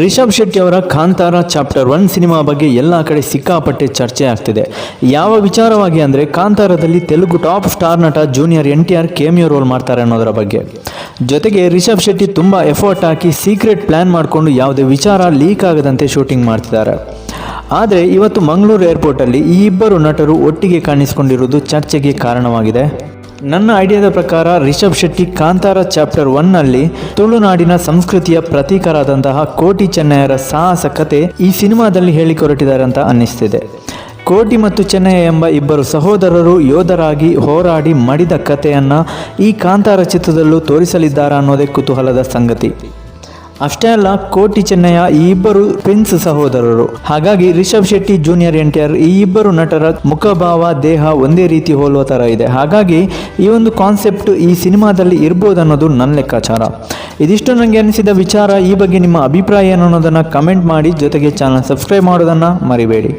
ರಿಷಬ್ ಶೆಟ್ಟಿ ಅವರ Kantara chapter one cinema ಬಗ್ಗೆ ಎಲ್ಲ ಕಡೆ ಸಿಕ್ಕಾಪಟ್ಟೆ ಚರ್ಚೆ ಆಗ್ತಿದೆ. ಯಾವ ವಿಚಾರವಾಗಿ ಅಂದರೆ ಕಾಂತಾರದಲ್ಲಿ ತೆಲುಗು ಟಾಪ್ ಸ್ಟಾರ್ ನಟ junior N T R cameo role ಮಾಡ್ತಾರೆ ಅನ್ನೋದರ ಬಗ್ಗೆ. ಜೊತೆಗೆ ರಿಷಬ್ ಶೆಟ್ಟಿ ತುಂಬ ಎಫರ್ಟ್ ಹಾಕಿ ಸೀಕ್ರೆಟ್ ಪ್ಲ್ಯಾನ್ ಮಾಡಿಕೊಂಡು ಯಾವುದೇ ವಿಚಾರ ಲೀಕ್ ಆಗದಂತೆ ಶೂಟಿಂಗ್ ಮಾಡ್ತಿದ್ದಾರೆ. ಆದರೆ ಇವತ್ತು ಮಂಗಳೂರು ಏರ್ಪೋರ್ಟಲ್ಲಿ ಈ ಇಬ್ಬರು ನಟರು ಒಟ್ಟಿಗೆ ಕಾಣಿಸಿಕೊಂಡಿರುವುದು ಚರ್ಚೆಗೆ ಕಾರಣವಾಗಿದೆ. ನನ್ನ ಐಡಿಯಾದ ಪ್ರಕಾರ ರಿಷಬ್ ಶೆಟ್ಟಿ ಕಾಂತಾರ ಚಾಪ್ಟರ್ ಒನ್ನಲ್ಲಿ ತುಳುನಾಡಿನ ಸಂಸ್ಕೃತಿಯ ಪ್ರತೀಕರಾದಂತಹ ಕೋಟಿ ಚೆನ್ನಯ್ಯರ ಸಾಹಸ ಕತೆ ಈ ಸಿನಿಮಾದಲ್ಲಿ ಹೇಳಿಕೊರಟಿದ್ದಾರೆ ಅಂತ ಅನ್ನಿಸ್ತಿದೆ. ಕೋಟಿ ಮತ್ತು ಚೆನ್ನಯ್ಯ ಎಂಬ ಇಬ್ಬರು ಸಹೋದರರು ಯೋಧರಾಗಿ ಹೋರಾಡಿ ಮಡಿದ ಕಥೆಯನ್ನು ಈ ಕಾಂತಾರ ಚಿತ್ರದಲ್ಲೂ ತೋರಿಸಲಿದ್ದಾರೆ ಅನ್ನೋದೇ ಕುತೂಹಲದ ಸಂಗತಿ. ಅಷ್ಟೇ ಅಲ್ಲ, ಕೋಟಿ ಚೆನ್ನಯ್ಯ ಈ ಇಬ್ಬರು ಪ್ರಿನ್ಸ್ ಸಹೋದರರು. ಹಾಗಾಗಿ Rishab Shetty junior N T R ಈ ಇಬ್ಬರು ನಟರ ಮುಖಭಾವ, ದೇಹ ಒಂದೇ ರೀತಿ ಹೋಲುವ ಥರ ಇದೆ. ಹಾಗಾಗಿ ಈ ಒಂದು ಕಾನ್ಸೆಪ್ಟ್ ಈ ಸಿನಿಮಾದಲ್ಲಿ ಇರ್ಬೋದು ಅನ್ನೋದು ನನ್ನ ಲೆಕ್ಕಾಚಾರ. ಇದಿಷ್ಟು ನನಗೆ ಅನಿಸಿದ ವಿಚಾರ. ಈ ಬಗ್ಗೆ ನಿಮ್ಮ ಅಭಿಪ್ರಾಯ ಏನು ಅನ್ನೋದನ್ನು ಕಮೆಂಟ್ ಮಾಡಿ. ಜೊತೆಗೆ ಚಾನಲ್ ಸಬ್ಸ್ಕ್ರೈಬ್ ಮಾಡೋದನ್ನು ಮರಿಬೇಡಿ.